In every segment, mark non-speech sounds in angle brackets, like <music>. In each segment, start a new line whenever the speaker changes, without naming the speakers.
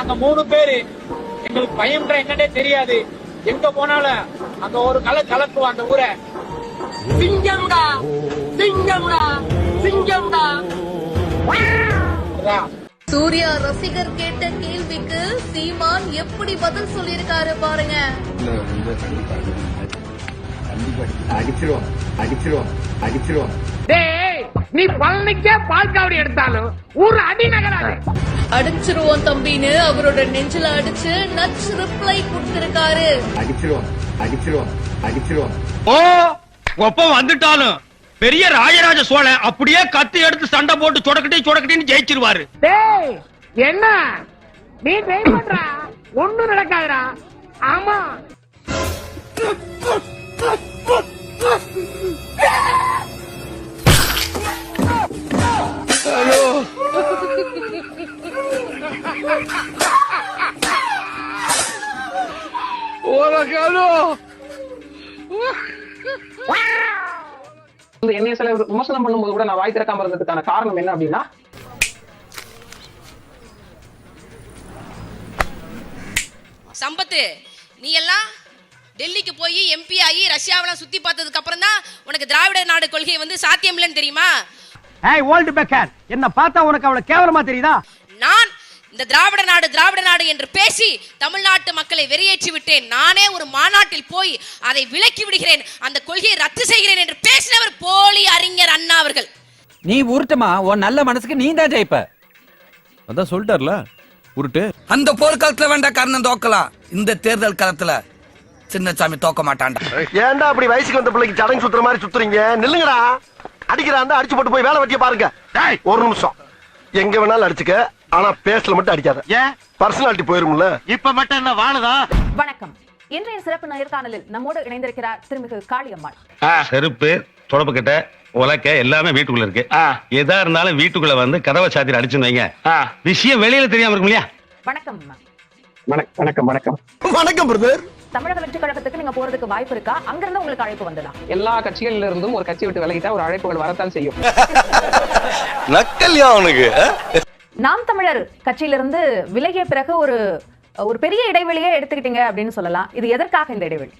நாங்க மூணு பேரு. எங்களுக்கு பயம்ன்ற என்னன்னே தெரியாது. எங்க போனாலும் அங்க ஒரு கலை கலக்குவோம் அந்த ஊரை.
சிங்கம்டா சிங்கம்டா சிங்கம்டா.
சூர்யா ரசிகர் கேட்ட கேள்விக்கு சீமான் எப்படி பதில் சொல்லியிருக்காரு பாருங்க.
அடிச்சிருவோம் அடிச்சிருவோம் அடிச்சிருவோம்
டேய் நீ பழனிக்கே பால் காவடி எடுத்தாலும் ஊர் அடி நகராது
அடிச்சிருவோம் தம்பின்னு அவரோட நெஞ்சில அடிச்சு நச் ரிப்ளை கொடுத்திருக்காரு.
அடிச்சிருவோம் அடிச்சிருவோம் அடிச்சிருவோம்.
ஓ ஒப்பம் வந்துட்டாலும் பெரிய ராஜராஜ சோழன் அப்படியே கத்தி எடுத்து சண்டை போட்டு சொடக்கட்டி சொடக்கட்டின்னு ஜெயிச்சிருவாரு.
டேய் என்ன? நீ ட்ரை பண்றா? ஒண்ணும் நடக்காதுடா. ஆமா.
என்னைய சில விமர்சனம் பண்ணும்போது கூட நான் வாய் திறக்காம இருந்ததுக்கான காரணம் என்ன அப்படின்னா
சம்பத்து நீ எல்லாம் டெல்லிக்கு போய் எம்பி ஆகி ரஷ்யாவெல்லாம் சுத்தி பார்த்ததுக்கு அப்புறம் தான் உனக்கு திராவிட நாடு கொள்கை வந்து சாத்தியம் இல்லைன்னு தெரியுமா?
ஏய் ஓல்டு பெக்கர் என்ன பார்த்தா உனக்கு அவ்வளவு கேவலமா தெரியுதா?
இந்த திராவிட நாடு திராவிட நாடு என்று பேசி தமிழ்நாட்டு மக்களை வெறியேற்றி விட்டேன். நானே ஒரு மாநாட்டில் போய் அதை விலக்கி விடுகிறேன். அந்த கொள்கையை ரத்து செய்கிறேன் என்று பேசினவர் போலி அறிஞர் அண்ணா அவர்கள்.
நீ உருட்டுமா? உன் நல்ல மனசுக்கு நீ தான் ஜெயிப்ப.
அதான் சொல்லிட்டார்ல உருட்டு.
அந்த போர்க்காலத்துல வேண்டாம் கர்ணன் தோக்கலாம் இந்த தேர்தல் காலத்துல சின்னசாமி தோக்க மாட்டான்டா.
ஏன்டா அப்படி வயசுக்கு வந்த பிள்ளைக்கு சடங்கு சுத்துற மாதிரி சுத்துறீங்க? நில்லுங்கடா. அடிக்கிறாந்தா அடிச்சு போட்டு போய் வேலை வெட்டிய பாருங்க. ஒரு நிமிஷம். எங்க வேணாலும் அடிச்சுக்க ஆனா பேசல மட்டும் அடிக்காத.
ஏன்?
பர்சனாலிட்டி போயிரும்ல.
இப்ப மட்டும் என்ன வாழுதா?
வணக்கம். இன்றைய சிறப்பு நேர்காணலில் நம்மோடு இணைந்திருக்கிறார் திருமிகு காளியம்மாள்.
செருப்பு தொடப்பு கிட்ட உலக்க எல்லாமே வீட்டுக்குள்ள இருக்கு. எதா இருந்தாலும் வீட்டுக்குள்ள வந்து கதவை சாத்திர அடிச்சுன்னு வைங்க. விஷயம் வெளியில தெரியாம இருக்கும் இல்லையா?
வணக்கம்
வணக்கம் வணக்கம்.
வணக்கம் பிரதர்.
தமிழக வெற்றி கழகத்துக்கு நீங்க போறதுக்கு வாய்ப்பு இருக்கா? அங்கிருந்து உங்களுக்கு அழைப்பு வந்ததா
எல்லா கட்சிகள்ல இருந்தும் ஒரு கட்சி விட்டு விலகிட்டா ஒரு அழைப்புகள் வரத்தான் செய்யும். <laughs>
நக்கல்யா அவனுக்கு
நாம் தமிழர் கட்சியிலிருந்து விலகிய பிறகு ஒரு ஒரு பெரிய இடைவெளியே எடுத்துக்கிட்டீங்க அப்படின்னு சொல்லலாம். இது எதற்காக இந்த இடைவெளி?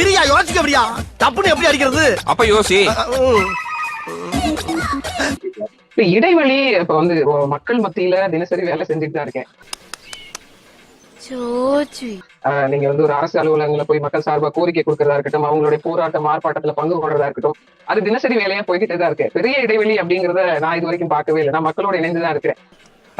இரியா யோசிக்க அப்படியா தப்புன்னு எப்படி அடிக்கிறது?
அப்ப யோசி.
இப்ப இடைவெளி இப்ப வந்து மக்கள் மத்தியில தினசரி வேலை செஞ்சுட்டு தான் இருக்கேன். நீங்க வந்து ஒரு அரசு அலுவலகங்களை போய் மக்கள் சார்பா கோரிக்கை கொடுக்கறதா இருக்கட்டும் அவங்களுடைய போராட்டம் ஆர்ப்பாட்டத்துல பங்கு கொள்றதா இருக்கட்டும் அது தினசரி வேலையா போய்கிட்டே தான் இருக்கு. பெரிய இடைவெளி அப்படிங்கறத நான் இது வரைக்கும் பார்க்கவே இல்லை. நான் மக்களோட இணைந்து தான் இருக்கிறேன்.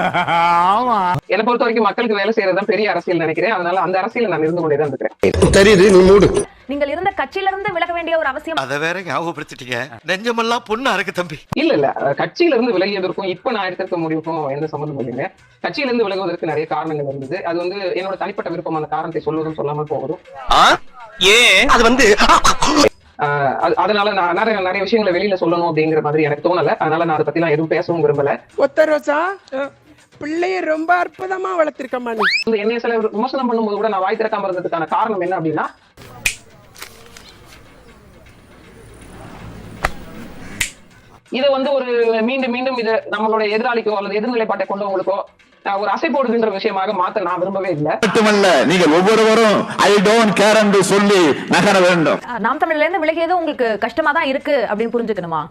<laughs> என்னை பொறுத்த வரைக்கும் மக்களுக்கு வேலை செய்யறதுதான் பெரிய அரசியல் நினைக்கிறேன். அதனால அந்த அரசியல் நான் இருந்து கொண்டே தான் இருக்கிறேன்.
தெரியுது நீ மூடு.
நீங்கள் இருந்த கட்சியிலிருந்து விலக வேண்டிய ஒரு அவசியம்
அத வேற ஞாபகப்படுத்திட்டீங்க. நெஞ்சமெல்லாம் பொண்ணா இருக்கு தம்பி.
இல்ல இல்ல. கட்சியில இருந்து விலகியதற்கும் இப்ப நான் எடுத்திருக்க முடிவுக்கும் எந்த சம்பந்தம் இல்லைங்க. கட்சியில இருந்து விலகுவதற்கு நிறைய காரணங்கள் இருந்தது. அது வந்து என்னோட தனிப்பட்ட விருப்பம் அந்த காரணத்தை சொல்வதும் சொல்லாமல் போவதும்.
அது வந்து
அதனால நான் நிறைய நிறைய விஷயங்களை வெளியில சொல்லணும் அப்படிங்கிற மாதிரி எனக்கு தோணல. அதனால நான் அதை பத்தி நான் எதுவும் பேசவும் விரும்பல.
ஒத்த ரோசா பிள்ளைய ரொம்ப அற்புதமா
இந்த என்னைய சில விமர்சனம் பண்ணும்போது கூட நான் வாய் திறக்காம இருந்ததுக்கான காரணம் என்ன அப்படின்னா இதை வந்து ஒரு மீண்டும் மீண்டும் இதை நம்மளோட எதிராளிக்கோ அல்லது எதிர்நிலைப்பாட்டை கொண்டவங்களுக்கோ ஒரு அசை போடுகின்ற விஷயமாக மாத்த நான் விரும்பவே இல்லை.
மட்டுமல்ல நீங்கள் ஒவ்வொருவரும் ஐ டோன்ட் கேர் என்று சொல்லி நகர வேண்டும்.
நாம் தமிழ்ல இருந்து விலகியது உங்களுக்கு கஷ்டமா தான் இருக்கு அப்படின்னு புரிஞ்சுக்கணுமா?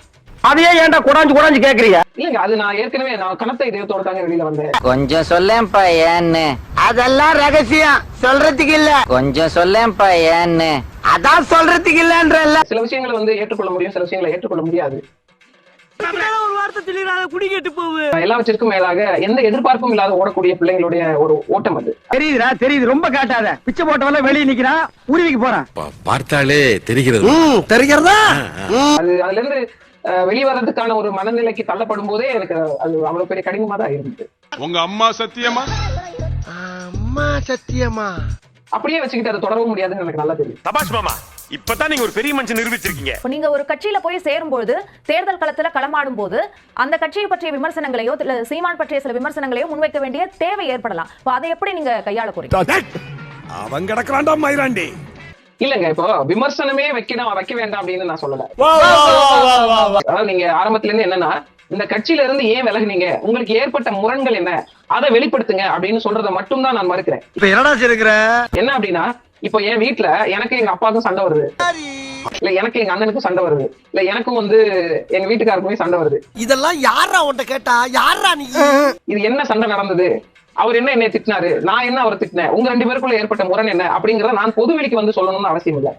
அதையே ஏன்டா குடாஞ்சு குடாஞ்சு கேக்குறிய
இல்லைங்க அது நான் ஏற்கனவே நான் கனத்த இதயத்தோட தாங்க வெளியில வந்தேன்.
கொஞ்சம் சொல்லேன்ப்பா ஏன்னு.
அதெல்லாம் ரகசியம் சொல்றதுக்கு இல்ல.
கொஞ்சம் சொல்லேன்ப்பா ஏன்னு.
அதான் சொல்றதுக்கு இல்லன்றல்ல.
சில விஷயங்களை வந்து ஏற்றுக்கொள்ள முடியும் சில விஷயங்களை ஏற்றுக்கொள்ள முடியாது.
ஒரு வார்த்தை சொல்லிடாத குடி கேட்டு போவு
எல்லாவற்றிற்கும் மேலாக எந்த எதிர்பார்ப்பும் இல்லாத ஓடக்கூடிய பிள்ளைங்களுடைய ஒரு ஓட்டம் அது.
தெரியுதுடா தெரியுது. ரொம்ப காட்டாத. பிச்சை போட்டவெல்லாம் வெளியே நிக்கிறான் உருவிக்கு போறான்.
பார்த்தாலே தெரிகிறது.
தெரிகிறதா?
அது அதுல இருந்து வெளிவரதுக்கான ஒரு மனநிலைக்கு தள்ளப்படும் போதே எனக்கு அது அவ்வளவு பெரிய கடினமா தான் இருந்துச்சு
உங்க அம்மா சத்தியமா?
அம்மா சத்தியமா?
அப்படியே வச்சுக்கிட்டு அதை தொடரவும் முடியாதுன்னு எனக்கு நல்லா தெரியும்.
தபாஷ் மாமா இப்பதான் நீங்க ஒரு பெரிய மனுஷன் நிரூபிச்சிருக்கீங்க.
நீங்க ஒரு கட்சியில போய் சேரும்போது தேர்தல் களத்துல களமாடும் போது அந்த கட்சியை பற்றிய விமர்சனங்களையோ இல்ல சீமான் பற்றிய சில விமர்சனங்களையோ முன்வைக்க வேண்டிய தேவை ஏற்படலாம். இப்போ அதை எப்படி நீங்க கையாள போறீங்க?
அவன் கிடக்குறான்டா மயிராண்டி
இல்லங்க இப்போ விமர்சனமே வைக்கணும் வைக்க வேண்டாம் அப்படின்னு நான் சொல்லல. அதாவது நீங்க ஆரம்பத்துல இருந்து என்னன்னா இந்த கட்சியில இருந்து ஏன் விலகுனீங்க? உங்களுக்கு ஏற்பட்ட முரண்கள் என்ன? அதை வெளிப்படுத்துங்க அப்படின்னு சொல்றதை மட்டும்தான் நான் மறுக்கிறேன்.
இப்ப என்னடா இருக்கிற
என்ன அப்படின்னா இப்போ என் வீட்ல எனக்கு எங்க அப்பாவுக்கும் சண்டை வருது. இல்ல எனக்கு எங்க அண்ணனுக்கும் சண்டை வருது. இல்ல எனக்கும் வந்து எங்க வீட்டுக்காருக்குமே சண்டை வருது.
இதெல்லாம் யாரா உன்ட்ட கேட்டா? யாரா நீ?
இது என்ன சண்டை நடந்தது? அவர் என்ன என்னை திட்டினாரு? நான் என்ன அவரை திட்டினேன்? உங்க ரெண்டு பேருக்குள்ள ஏற்பட்ட முரண் என்ன? அப்படிங்கறத நான் பொதுவெளிக்கு வந்து சொல்லணும்னு அவசியம் இல்லை.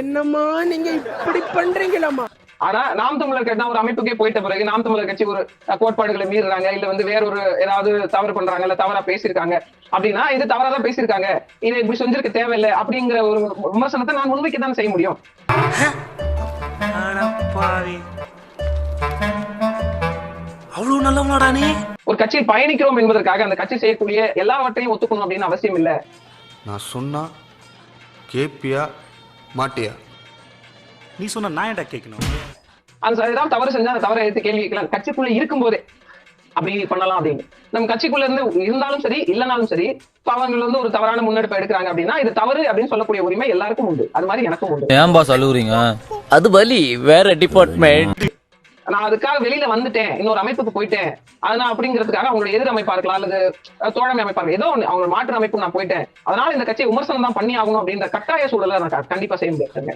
என்னம்மா நீங்க இப்படி பண்றீங்களாமா
ஆனா நாம் தமிழர் கட்சி ஒரு அமைப்புக்கே போயிட்ட பிறகு நாம் தமிழர் கட்சி ஒரு கோட்பாடுகளை மீறுறாங்க இல்ல வந்து வேற ஒரு ஏதாவது தவறு பண்றாங்க இல்ல தவறா பேசியிருக்காங்க. அப்படின்னா இது தவறா தான் பேசியிருக்காங்க. இதை இப்படி செஞ்சிருக்க தேவையில்லை அப்படிங்கிற ஒரு விமர்சனத்தை நான் முன்வைக்க தான் செய்ய முடியும்.
அவ்வளவு நல்லவனாடா நீ?
ஒரு கட்சியில் பயணிக்கிறோம் என்பதற்காக அந்த கட்சி செய்யக்கூடிய எல்லாவற்றையும் ஒத்துக்கணும் அப்படின்னு அவசியம் இல்ல.
நான் சொன்னா கேப்பியா மாட்டியா?
நீ சொன்ன நான் ஏன்டா கேட்கணும்
அந்த ஏதாவது தவறு செஞ்சா அந்த தவறை எடுத்து கேள்வி கேட்கலாம். கட்சிக்குள்ள இருக்கும்போதே அப்படி பண்ணலாம் அப்படின்னு. நம்ம கட்சிக்குள்ள இருந்து இருந்தாலும் சரி இல்லைனாலும் சரி அவங்க வந்து ஒரு தவறான முன்னெடுப்பு எடுக்கிறாங்க அப்படின்னா இது தவறு அப்படின்னு சொல்லக்கூடிய உரிமை எல்லாருக்கும் உண்டு. அது மாதிரி எனக்கும் உண்டு.
ஏன் பாஸ் அழுகுறீங்க
அது வலி வேற டிபார்ட்மெண்ட்
நான் அதுக்காக வெளியில வந்துட்டேன் இன்னொரு அமைப்புக்கு போயிட்டேன். அதனால அப்படிங்கிறதுக்காக அவங்களோட எதிர் அமைப்பா இருக்கலாம் அல்லது தோழமை அமைப்பா இருக்கலாம். ஏதோ ஒண்ணு அவங்க மாற்று அமைப்பு நான் போயிட்டேன். அதனால இந்த கட்சியை விமர்சனம் தான் பண்ணி ஆகணும் அப்படின்ற கட்டாய சூழலை நான் கண்டிப்பா செய்ய முடியாதுங்க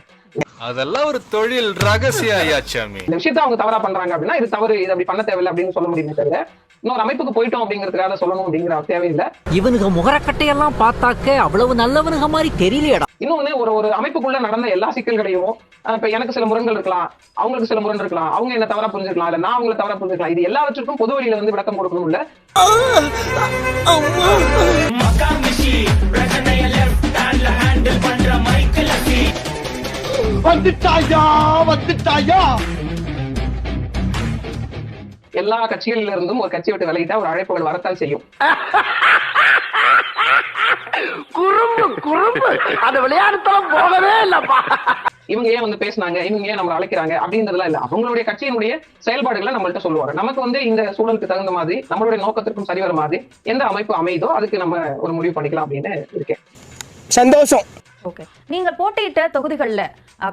அதெல்லாம் ஒரு தொழில் ரகசிய ஐயாச்சாமி
இந்த விஷயத்த அவங்க தவறா பண்றாங்க அப்படின்னா இது தவறு இது அப்படி பண்ண தேவையில்லை அப்படின்னு சொல்ல முடியுமே தவிர இன்னொரு அமைப்புக்கு போயிட்டோம் அப்படிங்கிறதுக்காக சொல்லணும் அப்படிங்கிற தேவையில்லை
இவனுக்கு முகரக்கட்டையெல்லாம் பார்த்தாக்க அவ்வளவு நல்லவனுங்க மாதிரி தெரியலையடா.
இன்னொன்னு ஒரு ஒரு அமைப்புக்குள்ள நடந்த எல்லா சிக்கல்களையும் இப்ப எனக்கு சில முரண்கள் இருக்கலாம் அவங்களுக்கு சில முரண் இருக்கலாம் அவங்க என்ன தவறா புரிஞ்சுக்கலாம் இல்ல நான் அவங்களை தவறா புரிஞ்சுக்கலாம் இது எல்லாவற்றுக்கும் பொது வழியில வந்து விளக்கம் கொடுக்கணும் இல்ல
வந்துட்டாயா வந்துட்டாயா?
எல்லா கட்சிகளில இருந்தும் ஒரு கட்சியை விட்டு விலகிட்டா ஒரு அழைப்புகள் வரத்தான் செய்யும்.
குறும்பு குறும்பு. அந்த விளையாட்டுத்தனம் போகவே இல்லப்பா.
இவங்க ஏன் வந்து பேசுனாங்க? இவங்க ஏன் நம்மளை அழைக்கிறாங்க? அப்படின்றதுலாம் இல்ல. அவங்களுடைய கட்சியினுடைய செயல்பாடுகளை நம்மள்ட்ட சொல்லுவாங்க. நமக்கு வந்து இந்த சூழலுக்கு தகுந்த மாதிரி நம்மளுடைய நோக்கத்திற்கும் சரி வர மாதிரி எந்த அமைப்பு அமையுதோ அதுக்கு நம்ம ஒரு முடிவு பண்ணிக்கலாம் அப்படின்னு இருக்கேன்.
சந்தோஷம்.
ஓகே நீங்க போட்டியிட்ட தொகுதிகள்ல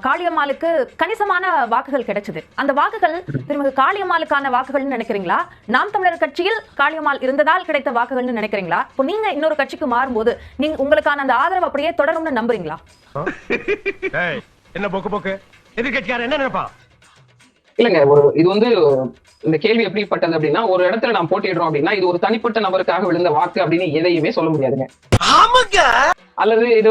காளியம்மாளுக்கு கணிசமான வாக்குகள் கிடைச்சது. அந்த வாக்குகள் திருமிகு காளியம்மாளுக்கான வாக்குகள்னு நினைக்கிறீங்களா? நாம் தமிழர் கட்சியில் காளியம்மாள் இருந்ததால் கிடைத்த வாக்குகள்னு நினைக்கிறீங்களா? இப்போ நீங்க இன்னொரு கட்சிக்கு மாறும்போது நீங்க உங்களுக்கான அந்த ஆதரவு அப்படியே தொடரும்னு நம்புறீங்களா?
என்ன போக்கு போக்கு? எதிர்கட்சியார என்ன நினைப்பான்
இல்லங்க ஒரு இது வந்து இந்த கேள்வி எப்படிப்பட்டது அப்படின்னா ஒரு இடத்துல நாம் போட்டியிடுறோம் அப்படின்னா இது ஒரு தனிப்பட்ட நபருக்காக விழுந்த வாக்கு அப்படின்னு எதையுமே சொல்ல முடியாதுங்க. அல்லது இது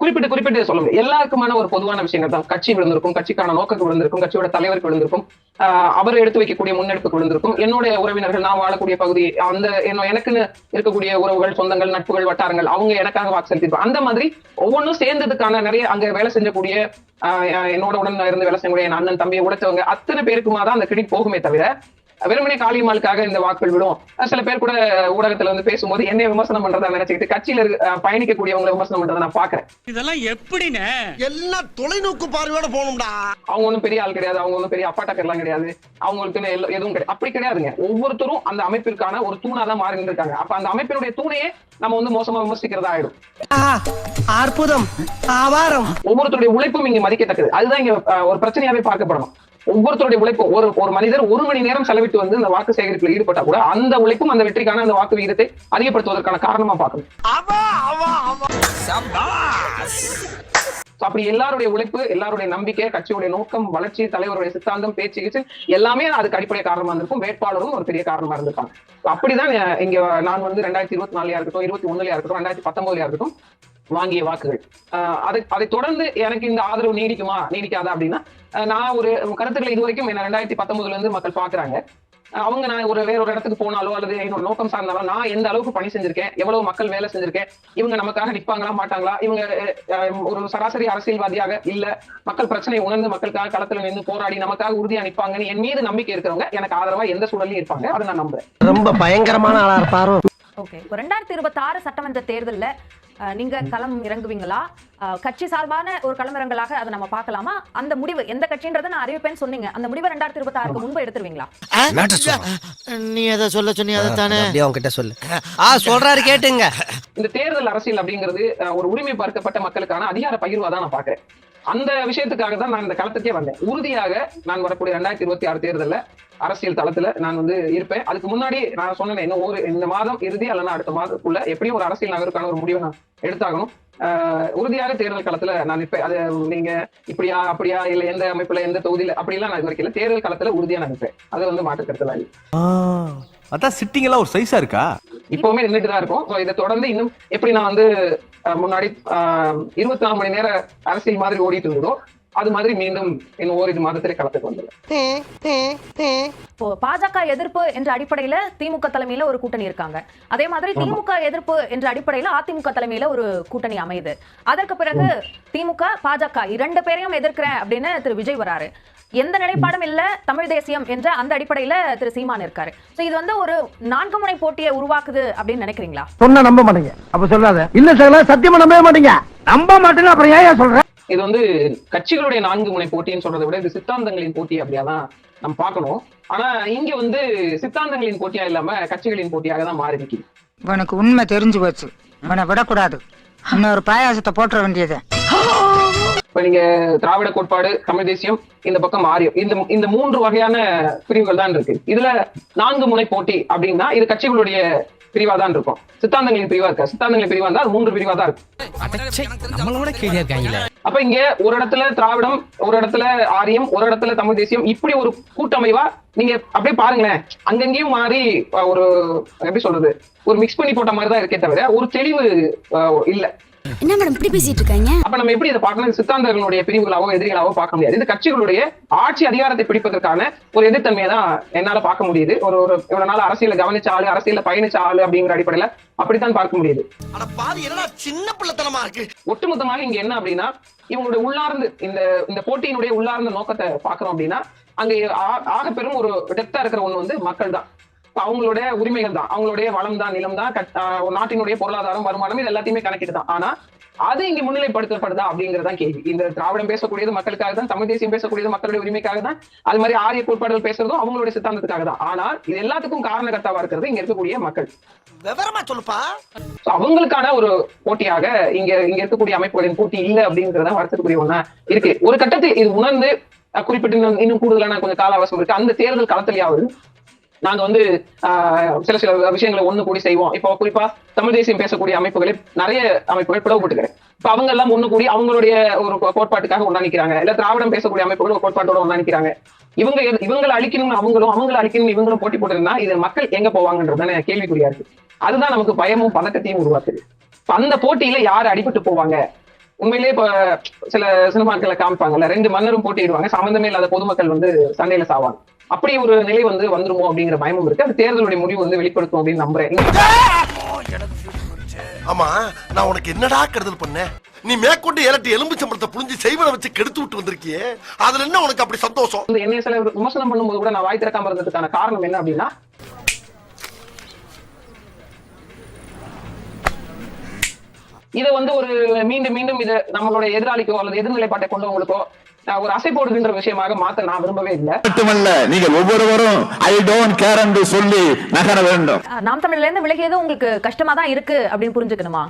குறிப்பிட்டு குறிப்பிட்டு சொல்லுங்க. எல்லாருக்குமான ஒரு பொதுவான விஷயங்கள் தான் கட்சி விழுந்திருக்கும் கட்சிக்கான நோக்கத்துக்கு விழுந்திருக்கும் கட்சியோட தலைவருக்கு விழுந்திருக்கும் அவர் எடுத்து வைக்கக்கூடிய முன்னெடுப்புக்கு விழுந்திருக்கும். என்னுடைய உறவினர்கள் நான் வாழக்கூடிய பகுதி அந்த என்ன எனக்குன்னு இருக்கக்கூடிய உறவுகள் சொந்தங்கள் நட்புகள் வட்டாரங்கள் அவங்க எனக்காக வாக்கு செலுத்திருப்பாங்க அந்த மாதிரி ஒவ்வொன்றும் சேர்ந்ததுக்கான நிறைய அங்க வேலை செஞ்சக்கூடிய ஆஹ் என்னோட உடன் இருந்து வேலை செய்யக்கூடிய என் அண்ணன் தம்பியை உடைச்சவங்க அத்தனை பேருக்குமா தான் அந்த கிரெடிட் போகுமே தவிர வெறுமனே காளியம்மாளுக்காக இந்த வாக்குகள் விடும். சில பேர் கூட ஊடகத்துல வந்து பேசும்போது என்னை விமர்சனம் பண்றதா நினைச்சுக்கிட்டு கட்சியில பயணிக்கக்கூடியவங்களை விமர்சனம் பண்றதை நான் பாக்குறேன்
இதெல்லாம் எப்படின்னு?
எல்லாம் தொலைநோக்கு பார்வையோட போகணும்டா.
அவங்க ஒன்றும் பெரிய ஆள் கிடையாது அவங்க ஒன்றும் பெரிய அப்பாட்டக்கர்லாம் கிடையாது. அவங்களுக்குன்னு எல்லாம் எதுவும் கிடையாது அப்படி கிடையாதுங்க. ஒவ்வொருத்தரும் அந்த அமைப்பிற்கான ஒரு தூணா தான் மாறி இருக்காங்க அப்ப அந்த அமைப்பினுடைய தூணையே நம்ம வந்து மோசமா விமர்சிக்கிறதா ஆயிடும்
அற்புதம் ஆவாரம்.
ஒவ்வொருத்தருடைய உழைப்பும் இங்க மதிக்கத்தக்கது. அதுதான் இங்க ஒரு பிரச்சனையாவே பார்க்கப்படணும். ஒவ்வொருத்தருடைய உழைப்பு ஒரு ஒரு மனிதர் ஒரு மணி நேரம் செலவிட்டு வந்து இந்த வாக்கு சேகரிப்பில் ஈடுபட்டா கூட அந்த உழைப்பும் அந்த வெற்றிக்கான அந்த வாக்கு விகிதத்தை அதிகப்படுத்துவதற்கான காரணமா பார்க்கணும். அப்படி எல்லாருடைய உழைப்பு எல்லாருடைய நம்பிக்கை கட்சியுடைய நோக்கம் வளர்ச்சி தலைவருடைய சித்தாந்தம் பேச்சு கீச்சு எல்லாமே அதுக்கு அடிப்படை காரணமா இருந்திருக்கும். வேட்பாளரும் ஒரு பெரிய காரணமா இருந்திருக்காங்க. அப்படிதான் இங்க நான் வந்து ரெண்டாயிரத்தி இருபத்தி நாலுலயா இருக்கட்டும் இருபத்தி ஒண்ணுலயா இருக்கட்டும் ரெண்டாயிரத்தி பத்தொன்பதுலயா இருக்கட்டும் வாங்கிய வாக்குகள். அதை அதை தொடர்ந்து எனக்கு இந்த ஆதரவு நீடிக்குமா நீடிக்காதா அப்படின்னா நான் ஒரு கருத்துக்களை இது வரைக்கும் என்ன ரெண்டாயிரத்தி பத்தொன்பதுல இருந்து மக்கள் பாக்குறாங்க அவங்க நான் ஒரு வேற ஒரு இடத்துக்கு போனாலோ அல்லது என்னோட நோக்கம் சார்ந்தாலும் நான் எந்த அளவுக்கு பணி செஞ்சிருக்கேன் எவ்வளவு மக்கள் வேலை செஞ்சிருக்கேன் இவங்க நமக்காக நிப்பாங்களா மாட்டாங்களா இவங்க ஒரு சராசரி அரசியல்வாதியாக இல்ல மக்கள் பிரச்சனையை உணர்ந்து மக்களுக்காக களத்துல நின்று போராடி நமக்காக உறுதியா நிப்பாங்கன்னு என் மீது நம்பிக்கை இருக்கிறவங்க எனக்கு ஆதரவா எந்த சூழலையும் இருப்பாங்க அதை நான் நம்புறேன்.
ரொம்ப பயங்கரமான ஆளா இருப்பாரோ.
ஓகே. ரெண்டாயிரத்தி இருபத்தி ஆறு சட்டமன்ற தேர்தல்ல நீங்க களம் இறங்குவீங்களா? கட்சி சார்பான ஒரு களமிறங்கலாக அதை நம்ம பார்க்கலாமா? அந்த முடிவு எந்த கட்சின்றதை நான் அறிவிப்பேன்னு சொன்னீங்க. அந்த முடிவை ரெண்டாயிரத்தி இருபத்தி ஆறுக்கு முன்பு எடுத்துருவீங்களா?
நீ எதை சொல்ல சொன்னி அதை தானே
அப்படியே அவன்கிட்ட சொல்லு. ஆ சொல்றாரு கேட்டுங்க.
இந்த தேர்தல் அரசியல் அப்படிங்கிறது ஒரு உரிமை பார்க்கப்பட்ட மக்களுக்கான அதிகார பகிர்வா தான் நான் பாக்குறேன் அந்த விஷயத்துக்காக தான் நான் இந்த களத்துக்கே வந்தேன். உறுதியாக நான் வரக்கூடிய ரெண்டாயிரத்தி இருபத்தி ஆறு தேர்தலில் அரசியல் தளத்துல நான் வந்து இருப்பேன். அதுக்கு முன்னாடி நான் சொன்னேன் இன்னும் ஒரு இந்த மாதம் இறுதி அல்லனா அடுத்த மாதத்துக்குள்ள எப்படியும் ஒரு அரசியல் நகருக்கான ஒரு முடிவை நான் எடுத்தாகணும். ஆஹ் உறுதியாக தேர்தல் களத்துல நான் நிற்பேன் அது நீங்க இப்படியா அப்படியா இல்ல எந்த அமைப்புல எந்த தொகுதியில அப்படிலாம் நான் இது வரைக்கும் தேர்தல் களத்துல உறுதியா நான் நிற்பேன் அது வந்து மாற்று கருத்துல
அதான் சிட்டிங் எல்லாம் ஒரு சைஸா இருக்கா?
இப்பவுமே நின்றுட்டு தான் இருக்கும். ஸோ இதை தொடர்ந்து இன்னும் எப்படி நான் வந்து முன்னாடி இருபத்தி நாலு மணி நேர அரசியல் மாதிரி ஓடிட்டு இருந்ததோ அது மாதிரி மீண்டும் இன்னும் ஓரிரு மாதத்திலே களத்துக்கு வந்துடும்.
இப்போ பாஜக எதிர்ப்பு என்ற அடிப்படையில திமுக தலைமையில ஒரு கூட்டணி இருக்காங்க. அதே மாதிரி திமுக எதிர்ப்பு என்ற அடிப்படையில அதிமுக தலைமையில ஒரு கூட்டணி அமையுது. அதற்கு பிறகு திமுக பாஜக இரண்டு பேரையும் எதிர்க்கிறேன் அப்படின்னு திரு விஜய் வராரு. எந்த நிலைப்பாடும் இல்ல தமிழ் தேசியம் என்ற அந்த அடிப்படையில திரு சீமான் இருக்காரு. சோ இது வந்து ஒரு நான்கு முனை போட்டியை உருவாக்குது அப்படின்னு நினைக்கிறீங்களா?
சொன்னா நம்ப மாட்டீங்க. அப்ப சொல்லாத. இல்ல சார் சத்தியமா நம்பவே மாட்டீங்க. நம்ப மாட்டேங்க அப்புறம் ஏன் சொல்றேன்
இது வந்து கட்சிகளுடைய நான்கு முனை போட்டின்னு சொல்றதை விட இது சித்தாந்தங்களின் போட்டி அப்படியா தான் நம்ம பார்க்கணும். ஆனா இங்க வந்து சித்தாந்தங்களின் போட்டியா இல்லாம கட்சிகளின் போட்டியாக தான் மாறி நிக்குது.
உனக்கு உண்மை தெரிஞ்சு போச்சு. உன்னை விடக்கூடாது. இன்னொரு பாயாசத்தை போட்டுற வேண்டியது.
இப்ப நீங்க திராவிட கோட்பாடு தமிழ் தேசியம் இந்த பக்கம் ஆரியம் இந்த இந்த மூன்று வகையான பிரிவுகள் தான் இருக்கு. இதுல நான்கு முனை போட்டி அப்படின்னா இது கட்சிகளுடைய பிரிவா தான் இருக்கும். சித்தாந்தங்களின் பிரிவா இருக்கா? சித்தாந்தங்களின் பிரிவா இருந்தா அது மூன்று பிரிவா தான் இருக்கும். அப்ப இங்க ஒரு இடத்துல திராவிடம் ஒரு இடத்துல ஆரியம் ஒரு இடத்துல தமிழ் தேசியம் இப்படி ஒரு கூட்டமைவா நீங்க அப்படியே பாருங்களேன். அங்கங்கேயும் மாறி ஒரு எப்படி சொல்றது? ஒரு மிக்ஸ் பண்ணி போட்ட மாதிரி தான் இருக்கே தவிர ஒரு தெளிவு இல்ல.
என்ன மேடம் இப்படி பேசிட்டு இருக்காங்க?
அப்ப நம்ம எப்படி இதை பார்க்கணும்? சித்தாந்தர்களுடைய பிரிவுகளாவோ எதிரிகளாவோ பார்க்க முடியாது. இது கட்சிகளுடைய ஆட்சி அதிகாரத்தை பிடிப்பதற்கான ஒரு எதிர்த்தன்மையை தான் என்னால பார்க்க முடியுது. ஒரு ஒரு இவ்வளவு நாள் அரசியல கவனிச்ச ஆளு அரசியல பயணிச்ச ஆளு அப்படிங்கிற அடிப்படையில அப்படித்தான் பார்க்க முடியுது.
அட பாவி என்னடா சின்ன பிள்ளைத்தனமா இருக்கு?
ஒட்டுமொத்தமாக இங்க என்ன அப்படின்னா இவங்களுடைய உள்ளார்ந்து இந்த இந்த போட்டியினுடைய உள்ளார்ந்த நோக்கத்தை பாக்குறோம் அப்படின்னா அங்க ஆக பெரும் ஒரு டெப்தா இருக்கிற ஒண்ணு வந்து மக்கள் தான் அவங்களுடைய உரிமைகள் தான். அவங்களுடைய வளம் தான் நிலம் தான் நாட்டினுடைய பொருளாதாரம் வருமானம் இது எல்லாத்தையுமே கணக்கிட்டு தான். ஆனா அது இங்க முன்னிலைப்படுத்தப்படுதா அப்படிங்கறதான் கேள்வி. இந்த திராவிடம் பேசக்கூடியது மக்களுக்காக தான் தமிழ் தேசியம் பேசக்கூடியது மக்களுடைய உரிமைக்காக தான் அது மாதிரி ஆரிய கோட்பாடுகள் பேசுறதும் அவங்களுடைய சித்தாந்தத்துக்காக தான். ஆனால் இது எல்லாத்துக்கும் காரணகர்த்தாவா இருக்கிறது இங்க இருக்கக்கூடிய மக்கள்.
விவரமா சொல்லுப்பா.
So, அவங்களுக்கான ஒரு போட்டியாக இங்க இங்க இருக்கக்கூடிய அமைப்புகளின் போட்டி இல்ல அப்படிங்கறத வருத்தத்துக்குரிய ஒண்ணா இருக்கு. ஒரு கட்டத்தில் இது உணர்ந்து குறிப்பிட்டு இன்னும் கூடுதலான கொஞ்சம் கால அவகாசம் இருக்கு. அந்த தேர்தல் களத்திலேயாவது நாங்க வந்து ஆஹ், சில சில விஷயங்களை ஒண்ணு கூடி செய்வோம். இப்போ குறிப்பா தமிழ் தேசியம் பேசக்கூடிய அமைப்புகளை நிறைய அமைப்புகள் பிளவுபட்டுக்கிறேன் இப்ப அவங்க எல்லாம் ஒண்ணு கூடி அவங்களுடைய ஒரு கோட்பாட்டுக்காக ஒண்ணா நிக்கிறாங்க இல்ல திராவிடம் பேசக்கூடிய அமைப்புகள் ஒரு கோட்பாட்டோட ஒண்ணா நிக்கிறாங்க இவங்க எது- இவங்களை அழிக்கணும்னு அவங்களும் அவங்களை அழிக்கணும் இவங்களும் போட்டி போட்டிருந்தா இது மக்கள் எங்க போவாங்கன்றது கேள்விக்குறியா இருக்கு. அதுதான் நமக்கு பயமும் பதக்கத்தையும் உருவாக்குது. அந்த போட்டியில யார் அடிபட்டு போவாங்க? உண்மையிலேயே இப்ப சில சினிமாக்களை காமிப்பாங்கல்ல ரெண்டு மன்னரும் போட்டியிடுவாங்க. சம்பந்தமே இல்லாத பொதுமக்கள் வந்து சண்டையில சாவாங்க. அப்படி ஒரு நிலை வந்து வந்துருமோ அப்படிங்கிற பயமும் இருக்கு. அது தேர்தலுடைய முடிவு வந்து வெளிப்படுத்தும் அப்படின்னு நம்புறேன்.
ஆமா நான் உனக்கு என்னடா கெடுதல் பண்ணேன்? நீ மேற்கொண்டு ஏலட்டு எலும்பு சம்பளத்தை புழிஞ்சு செய்வனை வச்சு கெடுத்து விட்டு வந்திருக்கியே. அதுல என்ன உனக்கு அப்படி சந்தோஷம்?
வந்து என்னைய சில விமர்சனம் பண்ணும்போது கூட நான் வாய் திறக்காம இருந்ததுக்கான காரணம் என்ன அப்படின்னா இதை வந்து ஒரு மீண்டும் மீண்டும் இதை நம்மளுடைய எதிராளிக்கோ அல்லது எதிர்நிலைப்பாட்டை கொண்டவங்களுக்கோ ஒரு அசை போடுகின்ற விஷயமாக மாத்த நான் விரும்பவே இல்லை.
மட்டுமல்ல நீங்கள் ஒவ்வொருவரும் ஐ டோன்ட் கேர் என்று சொல்லி நகர வேண்டும்.
அஹ், நாம் தமிழ்ல இருந்து விலகியது உங்களுக்கு கஷ்டமா தான் இருக்கு அப்படின்னு புரிஞ்சுக்கணுமா?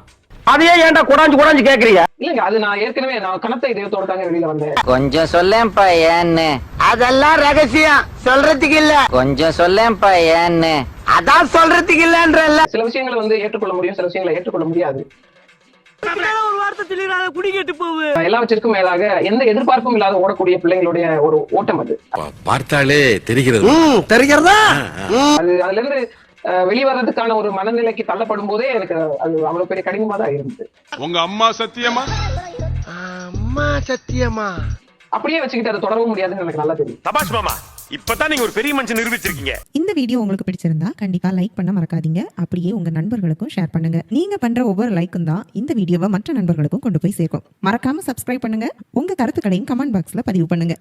அதையே ஏன்டா குடாஞ்சு குடாஞ்சு கேக்குறீங்க?
இல்லைங்க அது நான் ஏற்கனவே நான் கனத்த இதயத்தோட தாங்க வெளியில வந்தேன்.
கொஞ்சம் சொல்லேன்ப்பா ஏன்னு.
அதெல்லாம் ரகசியம் சொல்றதுக்கு இல்ல.
கொஞ்சம் சொல்லேன்ப்பா ஏன்னு.
அதான் சொல்றதுக்கு இல்லன்றல்ல.
சில விஷயங்களை வந்து ஏற்றுக்கொள்ள முடியும் சில விஷயங்களை ஏற்றுக்கொள்ள முடியாது.
ஒரு வார்த்தை தெளிவாக குடி கேட்டு போவு
எல்லாவற்றிற்கும் மேலாக எந்த எதிர்பார்ப்பும் இல்லாத ஓடக்கூடிய பிள்ளைங்களுடைய ஒரு ஓட்டம் அது.
பார்த்தாலே தெரிகிறது.
தெரிகிறதா?
அது அதுல இருந்து வெளிவரதுக்கான ஒரு மனநிலைக்கு தள்ளப்படும் போதே எனக்கு அது அவ்வளவு பெரிய கடினமா தான் இருந்தது.
உங்க அம்மா சத்தியமா?
அம்மா சத்தியமா?
அப்படியே வச்சுக்கிட்டு அதை தொடரவும் முடியாதுன்னு எனக்கு நல்லா தெரியும்.
தபாஷ் மாமா இப்பதான் நீங்க ஒரு பெரிய மனுஷன் நிரூபிச்சிருக்கீங்க.
இந்த வீடியோ உங்களுக்கு பிடிச்சிருந்தா கண்டிப்பா லைக் பண்ண மறக்காதீங்க. அப்படியே உங்க நண்பர்களுக்கும் ஷேர் பண்ணுங்க. நீங்க பண்ற ஒவ்வொரு லைக்கும் தான் இந்த வீடியோவை மற்ற நண்பர்களுக்கும் கொண்டு போய் சேர்க்கும். மறக்காம சப்ஸ்கிரைப் பண்ணுங்க. உங்க கருத்துக்களையும் கமெண்ட் பாக்ஸ்ல பதிவு பண்ணுங்க.